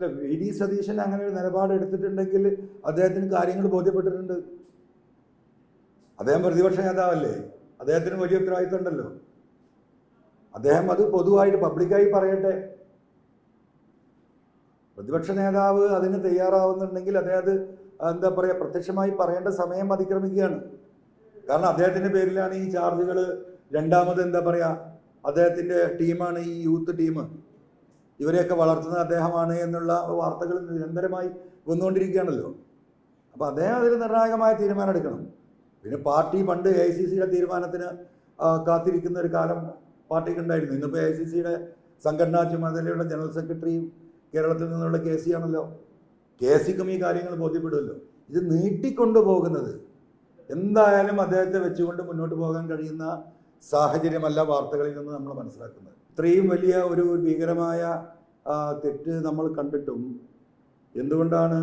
അല്ല, V D Satheesan അങ്ങനെ ഒരു നിലപാട് എടുത്തിട്ടുണ്ടെങ്കിൽ അദ്ദേഹത്തിന് കാര്യങ്ങൾ ബോധ്യപ്പെട്ടിട്ടുണ്ട്. അദ്ദേഹം പ്രതിപക്ഷ നേതാവല്ലേ? അദ്ദേഹത്തിന് വലിയ ഉത്തരവാദിത്വം ഉണ്ടല്ലോ അദ്ദേഹം അത് പൊതുവായിട്ട് പബ്ലിക്കായി പറയട്ടെ. പ്രതിപക്ഷ നേതാവ് അതിന് തയ്യാറാവുന്നുണ്ടെങ്കിൽ അദ്ദേഹം എന്താ പറയുക പ്രത്യക്ഷമായി പറയേണ്ട സമയം അതിക്രമിക്കുകയാണ്. കാരണം അദ്ദേഹത്തിന്റെ പേരിലാണ് ഈ ചാർജുകൾ രണ്ടാമത് എന്താ പറയുക അദ്ദേഹത്തിന്റെ ടീമാണ് ഈ യൂത്ത് ടീം. ഇവരെയൊക്കെ വളർത്തുന്നത് അദ്ദേഹമാണ് എന്നുള്ള വാർത്തകൾ നിരന്തരമായി വന്നുകൊണ്ടിരിക്കുകയാണല്ലോ. അപ്പോൾ അദ്ദേഹം അതിൽ നിർണായകമായ തീരുമാനം എടുക്കണം പിന്നെ പാർട്ടി പണ്ട് എ ഐ സി സിയുടെ തീരുമാനത്തിന് കാത്തിരിക്കുന്ന ഒരു കാലം പാർട്ടിക്ക് ഉണ്ടായിരുന്നു. ഇന്നിപ്പോൾ എ ഐ സി സിയുടെ സംഘടനാ ചുമതലയുള്ള ജനറൽ സെക്രട്ടറിയും കേരളത്തിൽ നിന്നുള്ള കെ സി ആണല്ലോ. കെ സിക്കും ഈ കാര്യങ്ങൾ ബോധ്യപ്പെടുമല്ലോ. ഇത് നീട്ടിക്കൊണ്ടുപോകുന്നത് എന്തായാലും അദ്ദേഹത്തെ വെച്ചുകൊണ്ട് മുന്നോട്ട് പോകാൻ കഴിയുന്ന സാഹചര്യമല്ല വാർത്തകളിൽ നിന്ന് നമ്മൾ മനസ്സിലാക്കുന്നത്. ഇത്രയും വലിയ ഒരു ഭീകരമായ തെറ്റ് നമ്മൾ കണ്ടിട്ടും എന്തുകൊണ്ടാണ്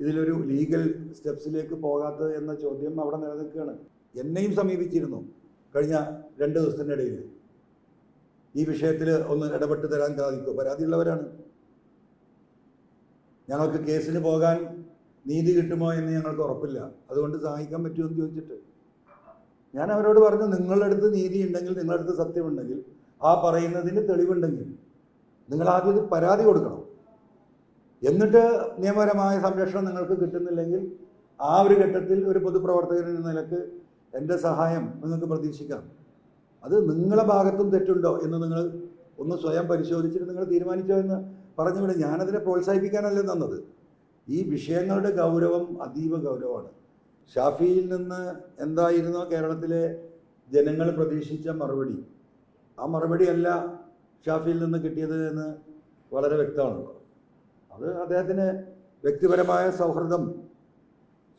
ഇതിലൊരു ലീഗൽ സ്റ്റെപ്സിലേക്ക് പോകാത്തത് എന്ന ചോദ്യം അവിടെ നിലനിൽക്കുകയാണ്. എന്നെയും സമീപിച്ചിരുന്നു കഴിഞ്ഞ രണ്ട് ദിവസത്തിനിടയിൽ ഈ വിഷയത്തിൽ ഒന്ന് ഇടപെട്ട് തരാൻ സാധിക്കുമോ പരാതിയുള്ളവരാണ്. ഞങ്ങൾക്ക് കേസിന് പോകാൻ നീതി കിട്ടുമോ എന്ന് ഞങ്ങൾക്ക് ഉറപ്പില്ല. അതുകൊണ്ട് സഹായിക്കാൻ പറ്റുമോ എന്ന് ചോദിച്ചിട്ട്. ഞാൻ അവരോട് പറഞ്ഞു നിങ്ങളുടെ അടുത്ത് നീതി ഉണ്ടെങ്കിൽ നിങ്ങളുടെ അടുത്ത് സത്യമുണ്ടെങ്കിൽ ആ പറയുന്നതിന് തെളിവുണ്ടെങ്കിൽ നിങ്ങൾ ആദ്യം പരാതി കൊടുക്കണം. എന്നിട്ട് നിയമപരമായ സംരക്ഷണം നിങ്ങൾക്ക് കിട്ടുന്നില്ലെങ്കിൽ ആ ഒരു ഘട്ടത്തിൽ ഒരു പൊതുപ്രവർത്തകൻ എന്ന നിലയ്ക്ക് എന്റെ സഹായം നിങ്ങൾക്ക് പ്രതീക്ഷിക്കാം. അത് നിങ്ങളെ ഭാഗത്തും തെറ്റുണ്ടോ എന്ന് നിങ്ങൾ ഒന്ന് സ്വയം പരിശോധിച്ചിട്ട് നിങ്ങൾ തീരുമാനിച്ചോ എന്ന് പറഞ്ഞു വിടും ഞാനതിനെ പ്രോത്സാഹിപ്പിക്കാനല്ല തന്നത്. ഈ വിഷയങ്ങളുടെ ഗൗരവം അതീവ ഗൗരവമാണ്. ഷാഫിയിൽ നിന്ന് എന്തായിരുന്നോ കേരളത്തിലെ ജനങ്ങൾ പ്രതീക്ഷിച്ച മറുപടി. ആ മറുപടിയല്ല ഷാഫിയിൽ നിന്ന് കിട്ടിയത് എന്ന് വളരെ വ്യക്തമാണല്ലോ. അത് അദ്ദേഹത്തിന് വ്യക്തിപരമായ സൗഹൃദം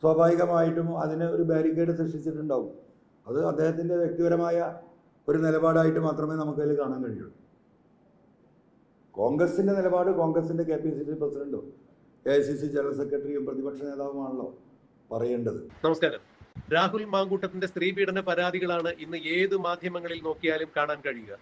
സ്വാഭാവികമായിട്ടും അതിന് ഒരു ബാരിക്കേഡ് സൃഷ്ടിച്ചിട്ടുണ്ടാവും. അത് അദ്ദേഹത്തിന്റെ വ്യക്തിപരമായ ഒരു നിലപാടായിട്ട് മാത്രമേ നമുക്കതിൽ കാണാൻ കഴിയുള്ളൂ. കോൺഗ്രസിന്റെ നിലപാട് കോൺഗ്രസിന്റെ കെ പി സി സി പ്രസിഡന്റും A I C C general സെക്രട്ടറിയും പ്രതിപക്ഷ നേതാവുമാണല്ലോ പറയേണ്ടത്. നമസ്കാരം. രാഹുൽ മാങ്കൂട്ടത്തിന്റെ സ്ത്രീപീഡന പരാതികളാണ് ഇന്ന് ഏത് മാധ്യമങ്ങളിൽ നോക്കിയാലും കാണാൻ കഴിയുക.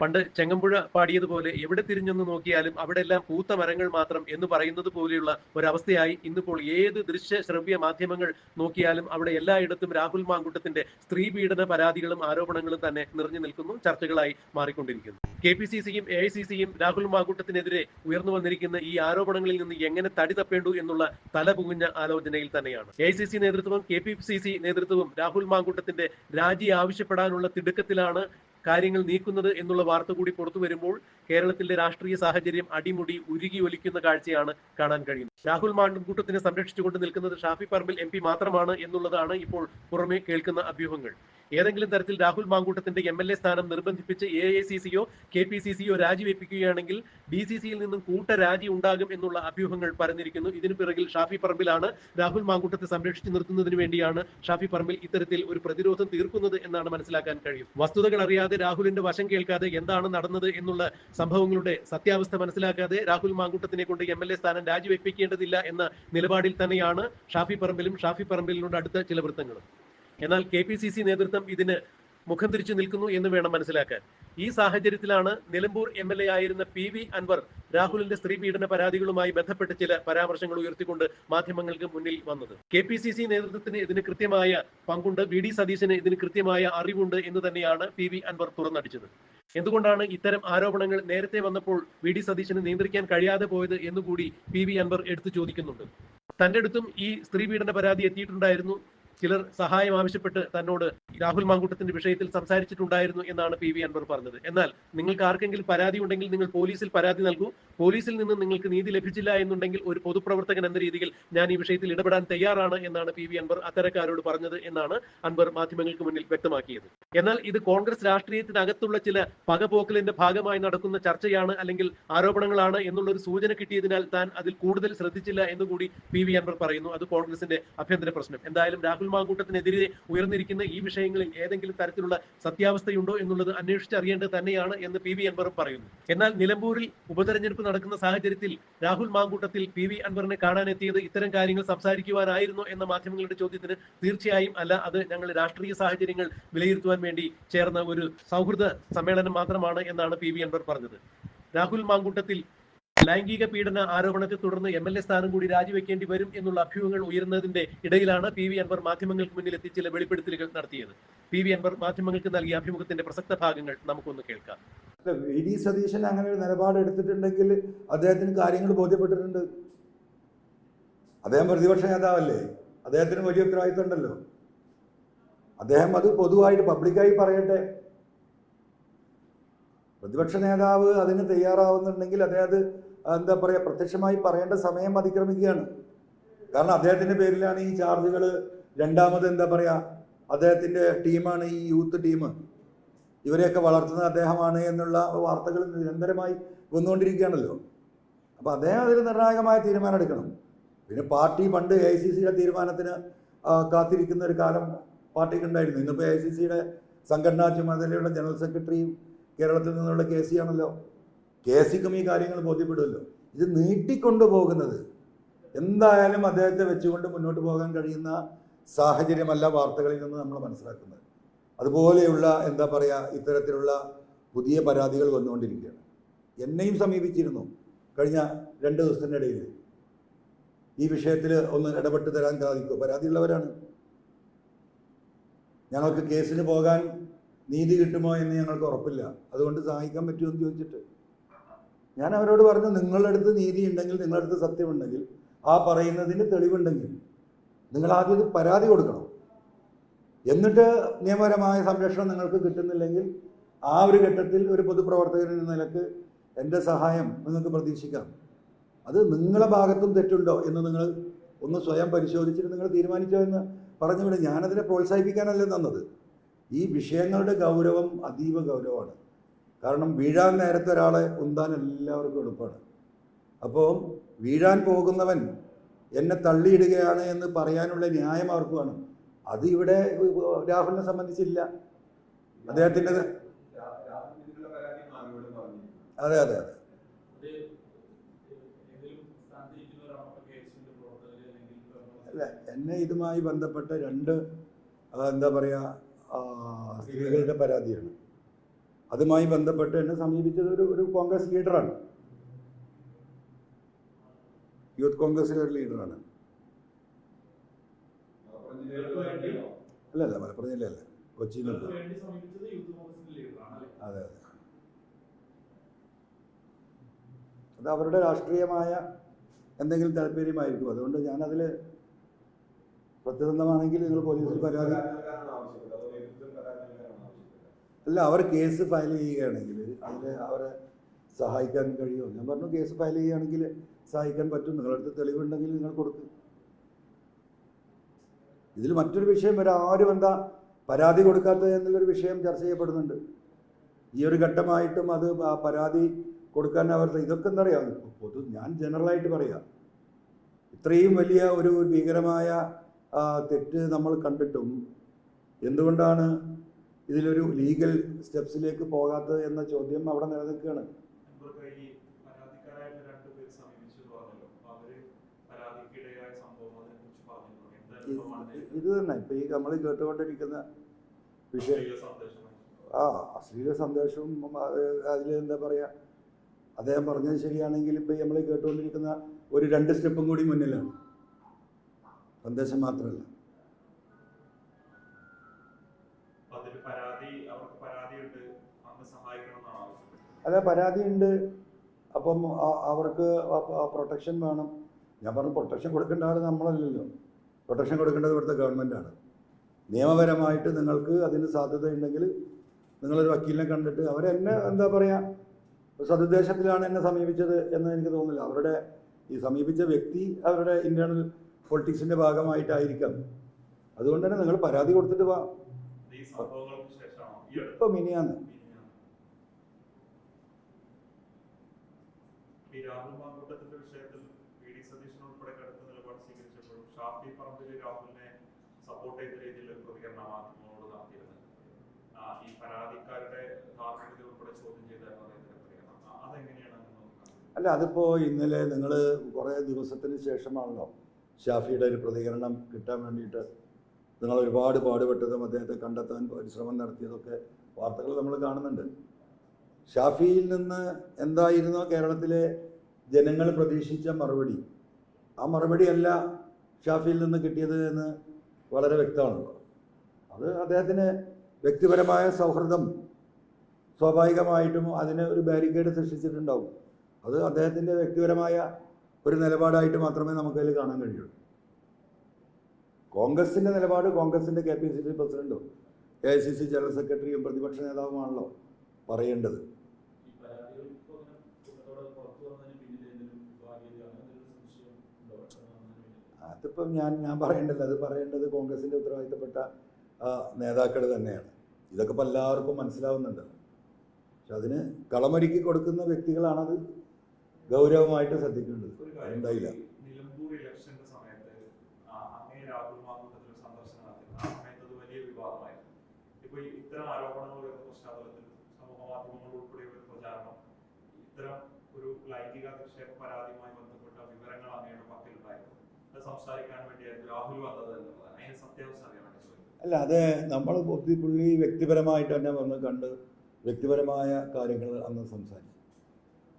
പണ്ട് ചെങ്ങമ്പുഴ പാടിയതുപോലെ എവിടെ തിരിഞ്ഞൊന്ന് നോക്കിയാലും അവിടെ എല്ലാം പൂത്ത മരങ്ങൾ മാത്രം എന്ന് പറയുന്നത് പോലെയുള്ള ഒരവസ്ഥയായി ഇന്നിപ്പോൾ ഏത് ദൃശ്യ ശ്രവ്യ മാധ്യമങ്ങൾ നോക്കിയാലും അവിടെ എല്ലായിടത്തും രാഹുൽ മാങ്കുട്ടത്തിന്റെ സ്ത്രീ പീഡന പരാതികളും ആരോപണങ്ങളും തന്നെ നിറഞ്ഞു നിൽക്കുന്നു ചർച്ചകളായി മാറിക്കൊണ്ടിരിക്കുന്നു. കെ പി സി സിയും എ ഐ സി സിയും രാഹുൽ മാങ്കുട്ടത്തിനെതിരെ ഉയർന്നു വന്നിരിക്കുന്ന ഈ ആരോപണങ്ങളിൽ നിന്ന് എങ്ങനെ തടി തപ്പേണ്ടു എന്നുള്ള തലപുകുഞ്ഞ ആലോചനയിൽ തന്നെയാണ്. എ ഐ സി സി നേതൃത്വം കെ പി സി സി നേതൃത്വവും രാഹുൽ മാങ്കുട്ടത്തിന്റെ രാജി ആവശ്യപ്പെടാനുള്ള തിടുക്കത്തിലാണ് കാര്യങ്ങൾ നീക്കുന്നത് എന്നുള്ള വാർത്ത കൂടി പുറത്തു വരുമ്പോൾ കേരളത്തിന്റെ രാഷ്ട്രീയ സാഹചര്യം അടിമുടി ഉരുകി ഒലിക്കുന്ന കാഴ്ചയാണ് കാണാൻ കഴിയുന്നത്. രാഹുൽ മാങ്കൂട്ടത്തിനെ സംരക്ഷിച്ചുകൊണ്ട് നിൽക്കുന്നത് ഷാഫി പറമ്പിൽ എം മാത്രമാണ് എന്നുള്ളതാണ് ഇപ്പോൾ പുറമെ കേൾക്കുന്ന അഭ്യൂഹങ്ങൾ. ഏതെങ്കിലും തരത്തിൽ രാഹുൽ മാങ്കൂട്ടത്തിന്റെ എം എൽ എ സ്ഥാനം നിർബന്ധിപ്പിച്ച് എ ഐ സി സിയോ കെ പി സി സിയോ രാജിവെപ്പിക്കുകയാണെങ്കിൽ ഡി സി സിയിൽ നിന്നും കൂട്ട രാജി ഉണ്ടാകും എന്നുള്ള അഭ്യൂഹങ്ങൾ പറഞ്ഞിരിക്കുന്നു ഇതിനു പിറകിൽ ഷാഫി പറമ്പിലാണ് രാഹുൽ മാങ്കൂട്ടത്തെ സംരക്ഷിച്ചു നിർത്തുന്നതിന് വേണ്ടിയാണ് ഷാഫി പറമ്പിൽ ഇത്തരത്തിൽ ഒരു പ്രതിരോധം തീർക്കുന്നത് എന്നാണ് മനസ്സിലാക്കാൻ കഴിയും. വസ്തുതകൾ അറിയാതെ രാഹുലിന്റെ വശം കേൾക്കാതെ എന്താണ് നടന്നത് എന്നുള്ള സംഭവങ്ങളുടെ സത്യാവസ്ഥ മനസ്സിലാക്കാതെ രാഹുൽ മാങ്കൂട്ടത്തിനെ കൊണ്ട് എം എൽ എ സ്ഥാനം രാജിവെപ്പിക്കേണ്ടതില്ല എന്ന നിലപാടിൽ തന്നെയാണ് ഷാഫി പറമ്പിലും ഷാഫി പറമ്പിലിനോട് അടുത്ത ചില വൃത്തങ്ങളും. എന്നാൽ കെ പി സി സി നേതൃത്വം ഇതിന് മുഖം തിരിച്ചു നിൽക്കുന്നു എന്ന് വേണം മനസ്സിലാക്കാൻ. ഈ സാഹചര്യത്തിലാണ് നിലമ്പൂർ എം എൽ എ ആയിരുന്ന പി വി അൻവർ രാഹുലിന്റെ സ്ത്രീ പീഡന പരാതികളുമായി ബന്ധപ്പെട്ട് ചില പരാമർശങ്ങൾ ഉയർത്തിക്കൊണ്ട് മാധ്യമങ്ങൾക്ക് മുന്നിൽ വന്നത്. കെ പി സി സി നേതൃത്വത്തിന് ഇതിന് കൃത്യമായ പങ്കുണ്ട്. വി ഡി സതീശന് ഇതിന് കൃത്യമായ അറിവുണ്ട് എന്ന് തന്നെയാണ് പി വി അൻവർ തുറന്നടിച്ചത്. എന്തുകൊണ്ടാണ് ഇത്തരം ആരോപണങ്ങൾ നേരത്തെ വന്നപ്പോൾ വി ഡി സതീശന് നിയന്ത്രിക്കാൻ കഴിയാതെ പോയത് എന്നുകൂടി പി വി അൻവർ എടുത്തു ചോദിക്കുന്നുണ്ട്. തന്റെ അടുത്തും ഈ സ്ത്രീ പീഡന പരാതി എത്തിയിട്ടുണ്ടായിരുന്നു. ചിലർ സഹായം ആവശ്യപ്പെട്ട് തന്നോട് രാഹുൽ മാങ്കൂട്ടത്തിന്റെ വിഷയത്തിൽ സംസാരിച്ചിട്ടുണ്ടായിരുന്നു എന്നാണ് പി വി അൻവർ പറഞ്ഞത്. എന്നാൽ നിങ്ങൾക്ക് ആർക്കെങ്കിലും പരാതി ഉണ്ടെങ്കിൽ നിങ്ങൾ പോലീസിൽ പരാതി നൽകൂ. പോലീസിൽ നിന്ന് നിങ്ങൾക്ക് നീതി ലഭിച്ചില്ല എന്നുണ്ടെങ്കിൽ ഒരു പൊതുപ്രവർത്തകൻ എന്ന രീതിയിൽ ഞാൻ ഈ വിഷയത്തിൽ ഇടപെടാൻ തയ്യാറാണ് എന്നാണ് പി വി അൻവർ അത്തരക്കാരോട് പറഞ്ഞത് എന്നാണ് അൻവർ മാധ്യമങ്ങൾക്ക് മുന്നിൽ വ്യക്തമാക്കിയത്. എന്നാൽ ഇത് കോൺഗ്രസ് രാഷ്ട്രീയത്തിനകത്തുള്ള ചില പകപോക്കലിന്റെ ഭാഗമായി നടക്കുന്ന ചർച്ചയാണ് അല്ലെങ്കിൽ ആരോപണങ്ങളാണ് എന്നുള്ള ഒരു സൂചന കിട്ടിയതിനാൽ താൻ അതിൽ കൂടുതൽ ശ്രദ്ധിച്ചില്ല എന്നുകൂടി പി വി അൻവർ പറയുന്നു. അത് കോൺഗ്രസിന്റെ അഭ്യന്തര പ്രശ്നം. എന്തായാലും രാഹുൽ മാങ്കൂട്ടത്തിനെതിരെ ഉയർന്നിരിക്കുന്ന ഈ വിഷയങ്ങളിൽ ഏതെങ്കിലും തരത്തിലുള്ള സത്യാവസ്ഥയുണ്ടോ എന്നുള്ളത് അന്വേഷിച്ചറിയേണ്ടത് തന്നെയാണ് എന്ന് പി വി അൻവറും പറയുന്നു. എന്നാൽ നിലമ്പൂരിൽ ഉപതെരഞ്ഞെടുപ്പ് നടക്കുന്ന സാഹചര്യത്തിൽ രാഹുൽ മാങ്കൂട്ടത്തിൽ പി വി അൻവറിനെ കാണാനെത്തിയത് ഇത്തരം കാര്യങ്ങൾ സംസാരിക്കുവാനായിരുന്നോ എന്ന മാധ്യമങ്ങളുടെ ചോദ്യത്തിന് തീർച്ചയായും അല്ല അത് ഞങ്ങൾ രാഷ്ട്രീയ സാഹചര്യങ്ങൾ വിലയിരുത്തുവാൻ വേണ്ടി ചേർന്ന ഒരു സൗഹൃദ സമ്മേളനം മാത്രമാണ് എന്നാണ് പി വി അൻവർ പറഞ്ഞത്. രാഹുൽ മാങ്കൂട്ടത്തിൽ ലൈംഗിക പീഡന ആരോപണത്തെ തുടർന്ന് എം എൽ എ സ്ഥാനം കൂടി രാജിവെക്കേണ്ടി വരും എന്നുള്ള അഭ്യൂഹങ്ങൾ ഉയർന്നതിന്റെ ഇടയിലാണ് പി വി അൻവർ മാധ്യമങ്ങൾക്ക് മുന്നിൽ എത്തി ചില വെളിപ്പെടുത്തലുകൾ നടത്തിയത്. പി വി അൻവർ മാധ്യമങ്ങൾക്ക് നൽകിയ അഭിമുഖത്തിന്റെ പ്രസക്ത ഭാഗങ്ങൾ നമുക്കൊന്ന് കേൾക്കാം. വി ഡി സതീശൻ അങ്ങനെ ഒരു നിലപാട് എടുത്തിട്ടുണ്ടെങ്കിൽ അദ്ദേഹത്തിന് കാര്യങ്ങൾ ബോധ്യപ്പെട്ടിട്ടുണ്ട്. അദ്ദേഹം പ്രതിപക്ഷ നേതാവല്ലേ? അദ്ദേഹത്തിന് വലിയ ഉത്തരവാദിത്വം ഉണ്ടല്ലോ അദ്ദേഹം അത് പൊതുവായിട്ട് പബ്ലിക്കായി പറയട്ടെ. പ്രതിപക്ഷ നേതാവ് അതിന് തയ്യാറാവുന്നുണ്ടെങ്കിൽ അദ്ദേഹം എന്താ പറയുക പ്രത്യക്ഷമായി പറയേണ്ട സമയം അതിക്രമിക്കുകയാണ്. കാരണം അദ്ദേഹത്തിന്റെ പേരിലാണ് ഈ ചാർജുകൾ രണ്ടാമത് എന്താ പറയുക അദ്ദേഹത്തിന്റെ ടീമാണ് ഈ യൂത്ത് ടീം. ഇവരെയൊക്കെ വളർത്തുന്ന അദ്ദേഹമാണ് എന്നുള്ള വാർത്തകൾ നിരന്തരമായി വന്നുകൊണ്ടിരിക്കുകയാണല്ലോ. അപ്പോൾ അദ്ദേഹം അതിൽ നിർണായകമായ തീരുമാനം എടുക്കണം. പിന്നെ പാർട്ടി പണ്ട് എ ഐ സി സിയുടെ തീരുമാനത്തിന് കാത്തിരിക്കുന്ന ഒരു കാലം പാർട്ടിക്ക് ഉണ്ടായിരുന്നു. ഇന്നിപ്പോൾ എ ഐ സി സിയുടെ സംഘടനാ ചുമതലയുള്ള ജനറൽ സെക്രട്ടറിയും കേരളത്തിൽ നിന്നുള്ള കെ സി ആണല്ലോ. കെ സിക്കും ഈ കാര്യങ്ങൾ ബോധ്യപ്പെടുമല്ലോ. ഇത് നീട്ടിക്കൊണ്ടു പോകുന്നത് എന്തായാലും അദ്ദേഹത്തെ വെച്ചുകൊണ്ട് മുന്നോട്ട് പോകാൻ കഴിയുന്ന സാഹചര്യമല്ല വാർത്തകളിൽ നിന്ന് നമ്മൾ മനസ്സിലാക്കുന്നത്. അതുപോലെയുള്ള എന്താ പറയുക ഇത്തരത്തിലുള്ള പുതിയ പരാതികൾ വന്നുകൊണ്ടിരിക്കുകയാണ്. എന്നെയും സമീപിച്ചിരുന്നു കഴിഞ്ഞ രണ്ട് ദിവസത്തിന്റെ ഇടയിൽ. ഈ വിഷയത്തിൽ ഒന്ന് ഇടപെട്ട് തരാൻ സാധിക്കുമോ പരാതിയുള്ളവരാണ്. ഞങ്ങൾക്ക് കേസിന് പോകാൻ നീതി കിട്ടുമോ എന്ന് ഞങ്ങൾക്ക് ഉറപ്പില്ല. അതുകൊണ്ട് സഹായിക്കാൻ പറ്റുമോ എന്ന് ചോദിച്ചിട്ട്. ഞാൻ അവരോട് പറഞ്ഞു നിങ്ങളുടെ അടുത്ത് നീതി ഉണ്ടെങ്കിൽ നിങ്ങളുടെ അടുത്ത് സത്യമുണ്ടെങ്കിൽ ആ പറയുന്നതിന് തെളിവുണ്ടെങ്കിൽ നിങ്ങൾ ആദ്യം പരാതി കൊടുക്കണം. എന്നിട്ട് നിയമപരമായ സംരക്ഷണം നിങ്ങൾക്ക് കിട്ടുന്നില്ലെങ്കിൽ ആ ഒരു ഘട്ടത്തിൽ ഒരു പൊതുപ്രവർത്തകൻ എന്ന നിലയ്ക്ക് എന്റെ സഹായം നിങ്ങൾക്ക് പ്രതീക്ഷിക്കാം. അത് നിങ്ങളെ ഭാഗത്തും തെറ്റുണ്ടോ എന്ന് നിങ്ങൾ ഒന്ന് സ്വയം പരിശോധിച്ചിട്ട് നിങ്ങൾ തീരുമാനിച്ചോ എന്ന് പറഞ്ഞു വിടും ഞാനതിനെ പ്രോത്സാഹിപ്പിക്കാനല്ല തന്നത്. ഈ വിഷയങ്ങളുടെ ഗൗരവം അതീവ ഗൗരവമാണ്. കാരണം വീഴാൻ നേരത്തെ ഒരാളെ ഉന്താൻ എല്ലാവർക്കും എളുപ്പമാണ്. അപ്പോൾ വീഴാൻ പോകുന്നവൻ എന്നെ തള്ളിയിടുകയാണ് എന്ന് പറയാനുള്ള ന്യായം അവർക്ക് വേണം. അത് ഇവിടെ രാഹുലിനെ സംബന്ധിച്ചില്ല. അദ്ദേഹത്തിന്റെ അതെ അതെ അതെ. അല്ല എന്നെ ഇതുമായി ബന്ധപ്പെട്ട രണ്ട് എന്താ പറയുക സ്ത്രീകളുടെ പരാതിയാണ്. അതുമായി ബന്ധപ്പെട്ട് എന്നെ സമീപിച്ചത് ഒരു ഒരു കോൺഗ്രസ് ലീഡറാണ്. യൂത്ത് കോൺഗ്രസിലെ ഒരു ലീഡറാണ്. അല്ല അല്ല മലപ്പുറം ജില്ലയല്ല. കൊച്ചിയിലുണ്ട്. അതെ അതെ. അത് അവരുടെ രാഷ്ട്രീയമായ എന്തെങ്കിലും താല്പര്യമായിരിക്കും. അതുകൊണ്ട് ഞാനതിൽ സത്യസന്ധമാണെങ്കിൽ നിങ്ങൾ പോലീസിൽ പരാതി അല്ല അവർ കേസ് ഫയൽ ചെയ്യുകയാണെങ്കിൽ അതിന് അവരെ സഹായിക്കാൻ കഴിയുമോ? ഞാൻ പറഞ്ഞു കേസ് ഫയൽ ചെയ്യുകയാണെങ്കിൽ സഹായിക്കാൻ പറ്റും. നിങ്ങളുടെ അടുത്ത് തെളിവുണ്ടെങ്കിൽ നിങ്ങൾ കൊടുക്കും. ഇതിൽ മറ്റൊരു വിഷയം വരെ ആരും എന്താ പരാതി കൊടുക്കാത്തത് എന്നുള്ളൊരു വിഷയം ചർച്ച ചെയ്യപ്പെടുന്നുണ്ട്. ഈ ഒരു ഘട്ടമായിട്ടും അത് പരാതി കൊടുക്കാൻ അവർ ഇതൊക്കെ എന്താ പൊതു ഞാൻ ജനറലായിട്ട് പറയാം. ഇത്രയും വലിയ ഒരു ഭീകരമായ തെറ്റ് നമ്മൾ കണ്ടിട്ടും. എന്തുകൊണ്ടാണ് ഇതിലൊരു ലീഗൽ സ്റ്റെപ്സിലേക്ക് പോകാത്തത് എന്ന ചോദ്യം അവിടെ നിലനിൽക്കുകയാണ്. ഇത് തന്നെ. ഇപ്പൊ ഈ നമ്മൾ കേട്ടുകൊണ്ടിരിക്കുന്ന വിഷയം ആ അശ്ലീല സന്ദേശവും അതിൽ എന്താ പറയാ? അദ്ദേഹം പറഞ്ഞത് ശരിയാണെങ്കിൽ ഇപ്പൊ നമ്മൾ കേട്ടുകൊണ്ടിരിക്കുന്ന ഒരു രണ്ട് സ്റ്റെപ്പും കൂടി മുന്നിലാണ്. സന്ദേശം മാത്രമല്ല. അല്ല പരാതിയുണ്ട്. അപ്പം അവർക്ക് പ്രൊട്ടക്ഷൻ വേണം. ഞാൻ പറഞ്ഞു പ്രൊട്ടക്ഷൻ കൊടുക്കേണ്ട ആൾ നമ്മളല്ലല്ലോ. പ്രൊട്ടക്ഷൻ കൊടുക്കേണ്ടത് ഇവിടുത്തെ ഗവൺമെന്റാണ് നിയമപരമായിട്ട് നിങ്ങൾക്ക് അതിന് സാധ്യതയുണ്ടെങ്കിൽ നിങ്ങളൊരു വക്കീലിനെ കണ്ടിട്ട് അവരെന്നെ എന്താ പറയുക സതുദ്ദേശത്തിലാണ് എന്നെ സമീപിച്ചത് എന്ന് എനിക്ക് തോന്നുന്നില്ല. അവരുടെ ഈ സമീപിച്ച വ്യക്തി അവരുടെ ഇന്റേർണൽ പൊളിറ്റിക്സിന്റെ ഭാഗമായിട്ടായിരിക്കാം. അതുകൊണ്ട് തന്നെ നിങ്ങൾ പരാതി കൊടുത്തിട്ട് വാ. ഇപ്പം മിനിയാന്ന് മിനിഞ്ഞാന്ന്. ഈ രാഹുൽ മാങ്കൂട്ടത്തിന്റെ വിഷയത്തിൽ വി ഡി സതീശൻ ഉൾപ്പെടെ കടുത്ത നിലപാട് സ്വീകരിച്ചപ്പോഴും ഷാഫി പറമ്പിൽ രാഹുലിനെ സപ്പോർട്ട് ചെയ്ത രീതിയിൽ പ്രതികരണം മാധ്യമങ്ങളോട് നടത്തിയിരുന്നത്. ഈ പരാതിക്കാരുടെ ധാർമ്മികത ഉൾപ്പെടെ ചോദ്യം ചെയ്തായിരുന്നു അദ്ദേഹത്തിന്റെ പ്രതികരണം. അതെങ്ങനെയാണ് അല്ല അതിപ്പോ ഇന്നലെ നിങ്ങൾ കുറേ ദിവസത്തിന് ശേഷമാണല്ലോ ഷാഫിയുടെ ഒരു പ്രതികരണം കിട്ടാൻ വേണ്ടിയിട്ട് നിങ്ങൾ ഒരുപാട് പാടുപെട്ടതും അദ്ദേഹത്തെ കണ്ടെത്താൻ പരിശ്രമം നടത്തിയതൊക്കെ വാർത്തകൾ നമ്മൾ കാണുന്നുണ്ട്. ഷാഫിയിൽ നിന്ന് എന്തായിരുന്നോ കേരളത്തിലെ ജനങ്ങൾ പ്രതീക്ഷിച്ച മറുപടി. ആ മറുപടിയല്ല ഷാഫിയിൽ നിന്ന് കിട്ടിയത് എന്ന് വളരെ വ്യക്തമാണല്ലോ അത് അദ്ദേഹത്തിന് വ്യക്തിപരമായ സൗഹൃദം സ്വാഭാവികമായിട്ടും അതിന് ഒരു ബാരിക്കേഡ് സൃഷ്ടിച്ചിട്ടുണ്ടാവും. അത് അദ്ദേഹത്തിന്റെ വ്യക്തിപരമായ ഒരു നിലപാടായിട്ട് മാത്രമേ നമുക്കതിൽ കാണാൻ കഴിയുള്ളൂ. കോൺഗ്രസിന്റെ നിലപാട് കോൺഗ്രസിന്റെ കെ പി സി സി പ്രസിഡന്റും A I C C general സെക്രട്ടറിയും പ്രതിപക്ഷ നേതാവുമാണല്ലോ പറയേണ്ടത് ഈ പരാതികൾ ഇപ്പൊ അങ്ങനെ കൂട്ടത്തോടെ പുറത്തു വന്നതിന് പിന്നിൽ എന്തെങ്കിലും ഭാഗ്യത അങ്ങനെ എന്തെങ്കിലും സംശയം ഉണ്ടോ പെട്ടെന്ന് വന്നതിന് പിന്നിൽ അതിപ്പം ഞാൻ ഞാൻ പറയേണ്ടല്ലോ അത് പറയേണ്ടത് കോൺഗ്രസിന്റെ ഉത്തരവാദിത്തപ്പെട്ട നേതാക്കൾ തന്നെയാണ്. ഇതൊക്കെ ഇപ്പം എല്ലാവർക്കും മനസ്സിലാവുന്നുണ്ട്. പക്ഷെ അതിന് കളമൊരുക്കി കൊടുക്കുന്ന വ്യക്തികളാണത് ഗൗരവമായിട്ട് ശ്രദ്ധിക്കേണ്ടത്. ഉണ്ടായില്ല ഇത്തരം ആരോപണങ്ങൾ വരുന്ന പശ്ചാത്തലത്തിൽ സമൂഹ മാധ്യമങ്ങൾ ഉൾപ്പെടെയുള്ള പ്രചാരണം ഇത്തരം ഒരു ലൈംഗിക അധിക്ഷേപ പരാതിയുമായി ബന്ധപ്പെട്ട സംസാരിക്കാൻ അല്ല അത് നമ്മൾ പുള്ളി വ്യക്തിപരമായിട്ട് തന്നെ വന്ന് കണ്ട് വ്യക്തിപരമായ കാര്യങ്ങൾ അന്ന് സംസാരിച്ചു.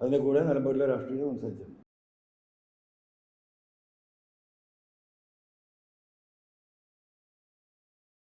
അതിന്റെ കൂടെ നിലമ്പൂരിലെ രാഷ്ട്രീയം സംസാരിച്ചിട്ടുണ്ട്.